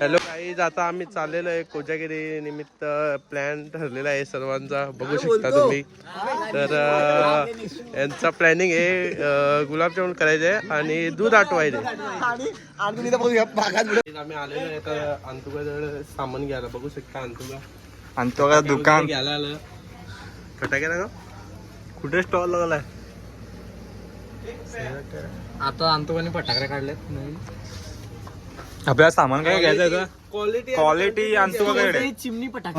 Hello काही आता आम्ही चाललेलो आहे कोजागिरी निमित्त प्लॅन ठरलेला आहे सर्वांचा. बघू शकता तुम्ही. तर यांचा प्लॅनिंग आहे गुलाबजामुन करायचे आणि दूध आटवायचे आम्ही आलेलो आहे तर अंतुकाजवळ सामान घ्यायला. बघू शकता तो का दुकान. घ्यायला आलं. फटाके ना कुठे स्टॉल लागलाय आता अंतोबाने फटाकडे काढलेत. आपल्याला सामान काय घ्यायचं आहे क्वालिटी क्वालिटी आणतो वगैरे चिमणी फटाके.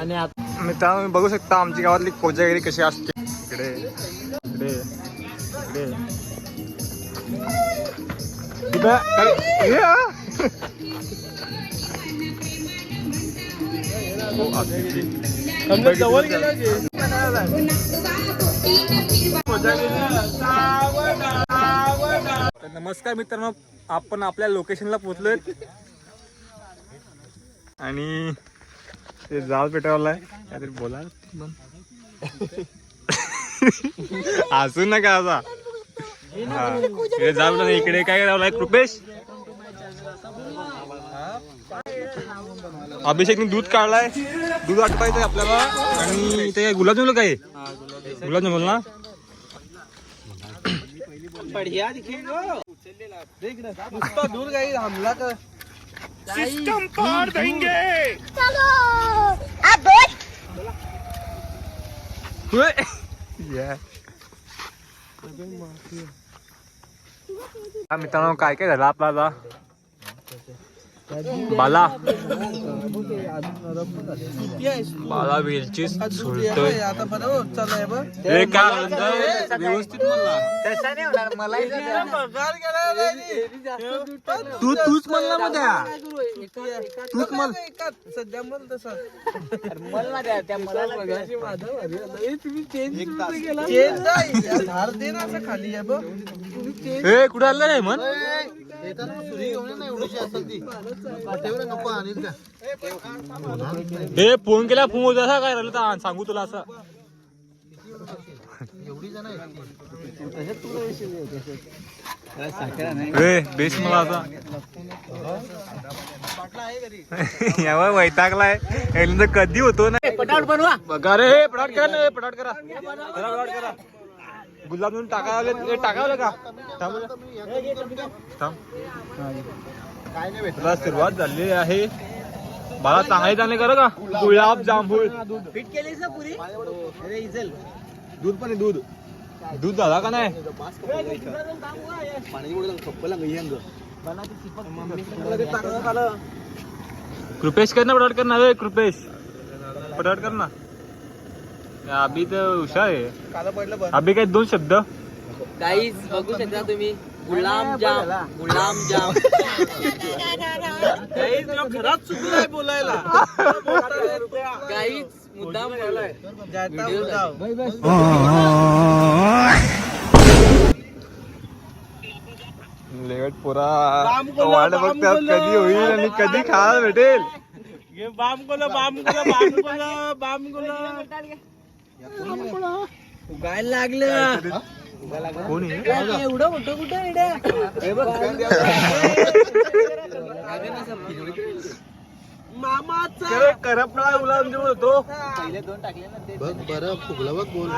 आणि आता मित्रांनो तुम्ही बघू शकता आमची गावातली कोजागिरी कशी असते. इकडे इकडे इकडे. हे आ. आदिती. जवळ गेलो तर नमस्कार मित्रांनो आपण आपल्या लोकेशनला पोहोचलोय आणि ते जाळ पेटवलाय काहीतरी बोला हसू नका असा हा. जाळ. इकडे काय लावलाय कृपेश अभिषेकने दूध काढलाय. दूध आटवायचंय आपल्याला. आणि इथे काय? गुलाबजामुन काय आहे? गुलाबजामुन ना। दूर काही तर. हा मित्रांनो काय काय झालं आपला आता बाला. बाला वेलची सोडतोय आता बरोबर चाललंय बघ हे काय म्हणलं? व्यवस्थित म्हणला तू तूच म्हणला मध्ये. तूच म्हण सध्या म्हण तसं. धार दे ना असं खाली आहे बघ. हे कुठे आलं नाही म्हण? हे फोन केला फोन होता असा काय राहिलं? तर सांगू तुला असं. ए बेस मला आता. यावर वैतागलाय. याला तर कधी होतो ना? पटावट बनवा. बघा रे हे पटाट करा ना हे पटाट करा. करा पटाट करा. गुलाब जामुन टाकावले ते टाकावलं का? थांब. सुरुवात झाली आहे. बाळा चांगले चांगले करा का? गुलाब जांभूळ. फिट केलीस ना पुरी? अरे इजल दूध पण आहे, दूध. दूध झाला का नाही? कृपेश कर ना पटाट कर ना रे कृपेश. पटाट कर ना. अभि तर हुशार आहे काला पडलं बघ अभि काय दोन शब्द। काहीच बघू शकता तुम्ही. गुलाम जाम गुलाम जाम. खराच चुकलाय बोलायला. काहीच मुद्दाम. लेवट पोरा. वाट बघतात. कधी होईल आणि कधी खायला भेटेल. बाम गोला बाम गोला बाम गोला बाम गोला उगायला लागलं. कोणी आहे? एवढं मोठं कुठं मामाचा. करपला गुलाब होतो. पहिले दोन टाकले ना ते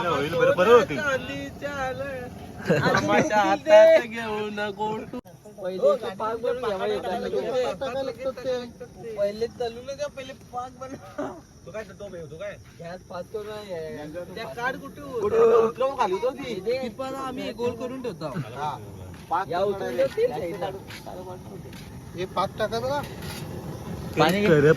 होईल बरं बरं होती. मामाच्या हातात घेऊन गोड पहिले पाक बनवून घ्यावा येतात. पहिले तलू नका पहिले पाक बनव. तू काय तो तू काय गॅस पाच करून आहे. त्या कार्ड कुठे? उतरव खाली तो ती. इथे पण आम्ही गोल करून ठेवतो. या उतरून साईडला. हे पाक टाका बघा. पाणी दे.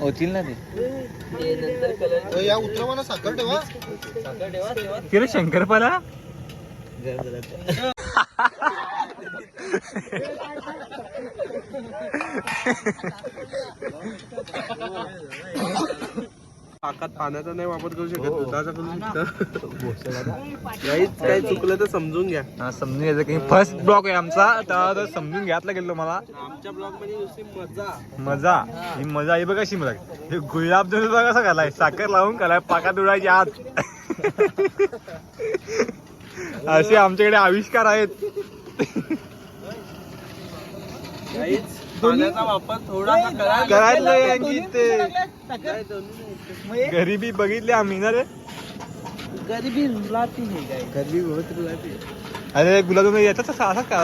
होतील ना ते. ते नंतर कलर या उतरवाना साखर ठेवा. साखर ठेवा ठेवा. किरे शंकरपाला? पाकात पाण्याचा नाही वापर करू शकत दुधाचा करू शकतो. काही चुकलं तर समजून घ्या. हा, समजून घ्यायचं की फर्स्ट ब्लॉक आहे आमचा तर तो समजून घ्यायला गेलो मला. आमच्या ब्लॉगमध्ये नुसती मजा. मजा. ही मजा ही बघा कशी मजा हे गुलाबजामुन बघा कसा घालाय साखर लावून घालाय पाकात उडायची आत. असे आमच्याकडे आविष्कार आहेत. काहीच पाण्याचा वापर करायला ते काय गरिबी बघितली आम्ही ना रे? गरिबी रुलाती है काय? गरमी बहुत रुलाती अरे गुलाबजामुन येतात असं असंच काय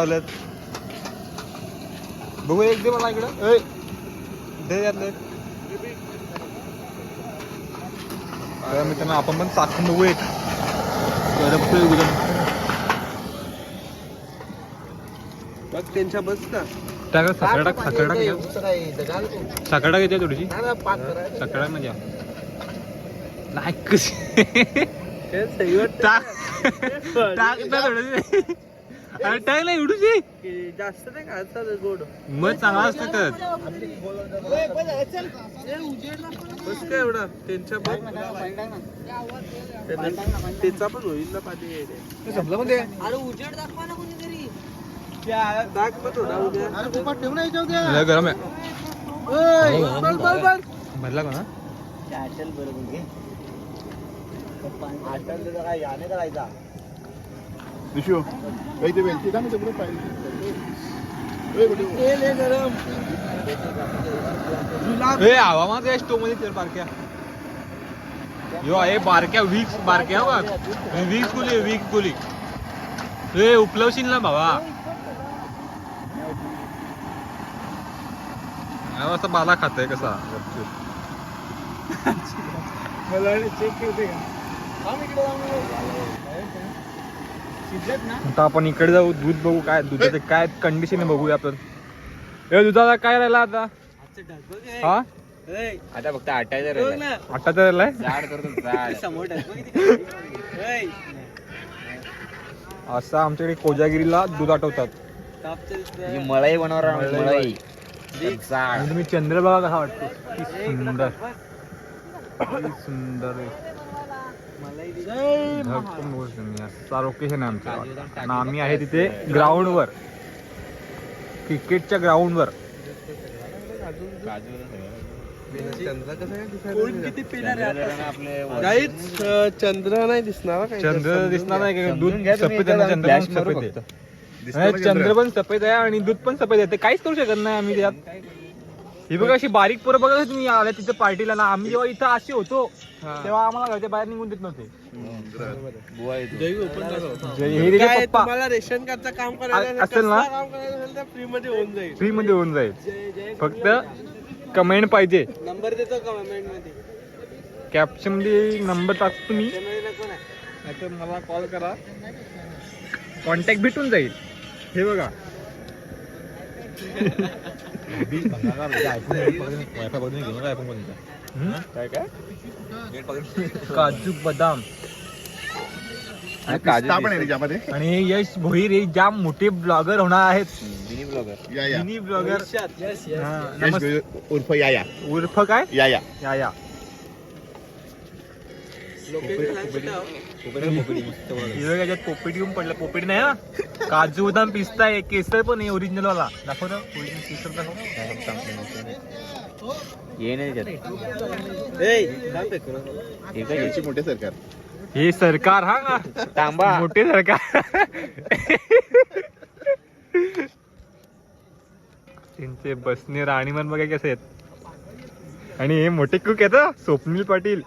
बघू एक दे मला इकडं. ऐ, दे यातलं. मित्रांनो आपण पण चाकून बघू एक. गरम गुलाब. बघ त्यांच्या बस का टाक साखर टाक साखर टाक. येते थोडीशी. टाक म्हणजे नाही कशी टाक. टाक ना थोडीशी. अरे टाक ना एवढीशी. जास्त नाही का? असं गोड. मग चांगला असतं तर. बस काय एवढा? त्यांच्या त्यांना- त्याचा पण होईल ना पाणी. पण ते अरे उजेड दाखवा ना कोणीतरी टाक पण थोडा उद्या लय गरम आहे भरला का ना। चाटल बरोबर घे विशू काही ते वेलची का ते पुढे ए हवामान काय स्टोवमध्ये तेल बारक्या यो बारक्या वीक्स बारक्या बघ वीक्स गुली वीक्स गुली ए उपलवशील ना भावा असा बाला खातोय कसा? आता आपण इकडे जाऊ दूध बघू काय दुधाचं काय कंडिशन आहे बघूया आपण. ए दुधाचा काय राहिला आता? हा? आता फक्त आटायचं आता तर राहिलाय? असं आमच्याकडे कोजागिरीला दूध आठवतात. मलाई बनवणार मलाई. आणि तुम्ही चंद्रभागा कसा वाटतो? सुंदर. किती सुंदर बघू लोकेशन आहे आमचं. आणि आम्ही आहे तिथे ग्राउंड वर क्रिकेटच्या ग्राउंड वर चंद्र चंद्र नाही दिसणार चंद्र. दिसणार नाही दूध चंद्र नाही, चंद्र पण सफेद आहे आणि दूध पण सफेद आहे. ते काहीच करू शकत नाही आम्ही त्यात. ही बघा अशी बारीक पोरं बघा तुम्ही आल्या तिथे पार्टीला ना. आम्ही जेव्हा इथं असे होतो तेव्हा आम्हाला घरच्या बाहेर निघून देत नव्हते. जय हे काय पप्पा. तुम्हाला रेशन कार्डचं काम असेल ना? काम करायचं असेल तर फ्री मध्ये होऊन जाईल. फ्री मध्ये होऊन जाईल. फक्त कमेंट पाहिजे. नंबर देतो कमेंटमध्ये कॅप्शनमध्ये नंबर टाकतो कोण आहे? नाहीतर मला कॉल करा. कॉन्टॅक्ट भेटून जाईल. हे बघा. हम्म? काय काय काजू बदाम पिस्ता पण आहे त्याच्यामध्ये. आणि हे यश भोईर हे जाम मोठे ब्लॉगर होणार आहेत. मिनी ब्लॉगर या या. मिनी ब्लॉगर यश उर्फ या या. उर्फ काय? या या. या या. Location सांग कुठं आहे? हे बघा, याच्यात पोपटी येऊन पडलं. पोपटी नाही हा? काजू बदाम पिस्ता आहे केसर पण आहे ओरिजिनल वाला. दाखव ना ओरिजिनल केसर दाखव ये नाही त्याच्यात. हे मोठे सरकार. हे सरकार हा? तांबा मोठे सरकार. त्यांचे बसणे राणीमान बघा कसे आहेत. आणि हे मोठे कुक आहेत स्वप्नील पाटील.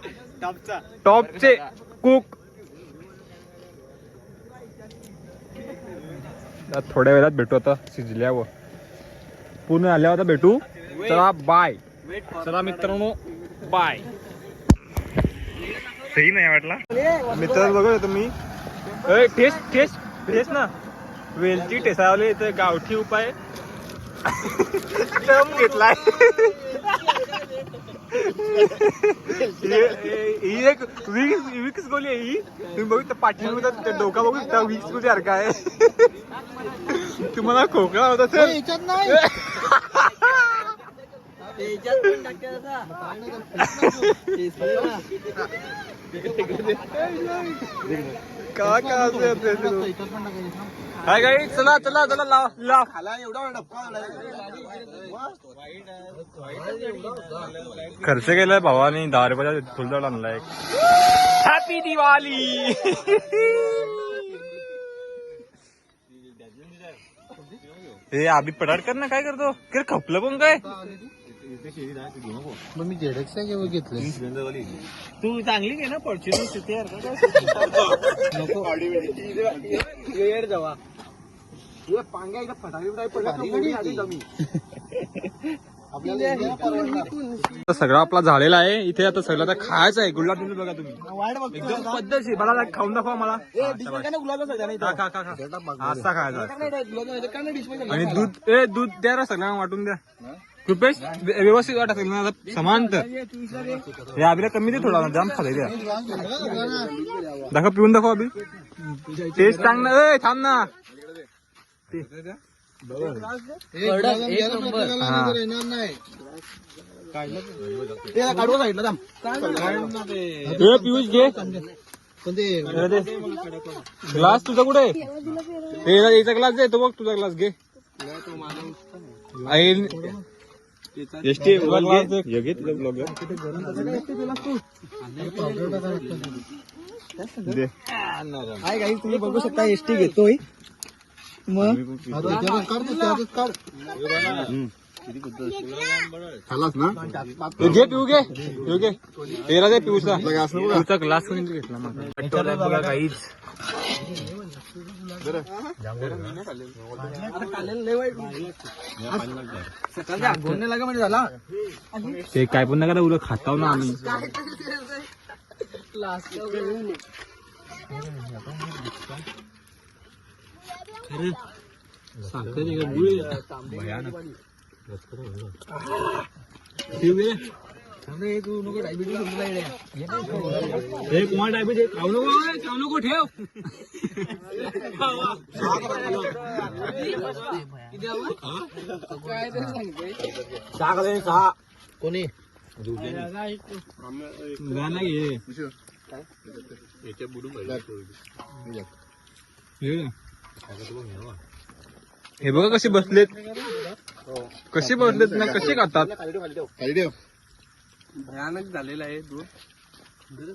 टॉपचे. कुक थोड्या वेळात भेटू आता शिजल्यावर. पूर्ण आल्यावर आता भेटू. चला बाय चला मित्रांनो बाय सही नाही वाटला? मित्र बघत तुम्ही टेस्ट टेस्ट टेस्ट ना. वेलची टेसावले तर गावठी उपाय. टर्म घेतलाय ही- ही एक विक्स विक्स गोली आहे ही तुम्ही बघू पाठीमध्ये डोका बघू त्या विक्स गोली सारखा आहे तुम्हाला खोकला होता सर आता. का का चला चला चला लाव लाव खर्च केलाय भावानी दहा रुपयाचा फुलझाड आणलाय हॅपी दिवाळी हे आभी पडाडकर ना काय करतो कर खपलं पण काय तू चांगली घे ना फॉर्च्युनर सिटी आता सगळं आपला झालेला आहे. इथे आता सगळं आता खायचं आहे. गुलाब जामुन बघा तुम्ही. एकदम पद्धतशीर मला जरा खाऊन दाखवा मला. खा, खा, खा, खा. असा खायचा. आणि दूध ए दूध द्या रे सगळ्यांना वाटून द्या. व्य- व्यवस्थित वाटा सगळ्यांना आता समांतर. हे आबीला कमी दे थोडा जाम खाले द्या दाखव पिऊन दाखव अभि. टेस्ट सांग ना ए थांब ना. हा. ए पियुष घे. ग्लास तुझा कुठे? आहे? याचा ग्लास दे तो बघ तुझा ग्लास घे. आई- तुम्ही बघू शकता एसटी घेतोय. खालास ना? ए, घे पिऊ घे पिऊ घे तेरा दे पिऊचा. ग्लास घेतला काहीच सकाळच्या आठवण लागा म्हणजे झाला ते काय पण नका उलट खाताव ना आम्ही साखर? भयानक. हे कुमार डायबिटीस खाऊ नको खाऊ नको ठेव. सांगतोय कोणी? गाणं घे हे. हे बघा कसे बसलेत. कसे बसलेत ना कसे खातात? भयानक झालेला आहे दूध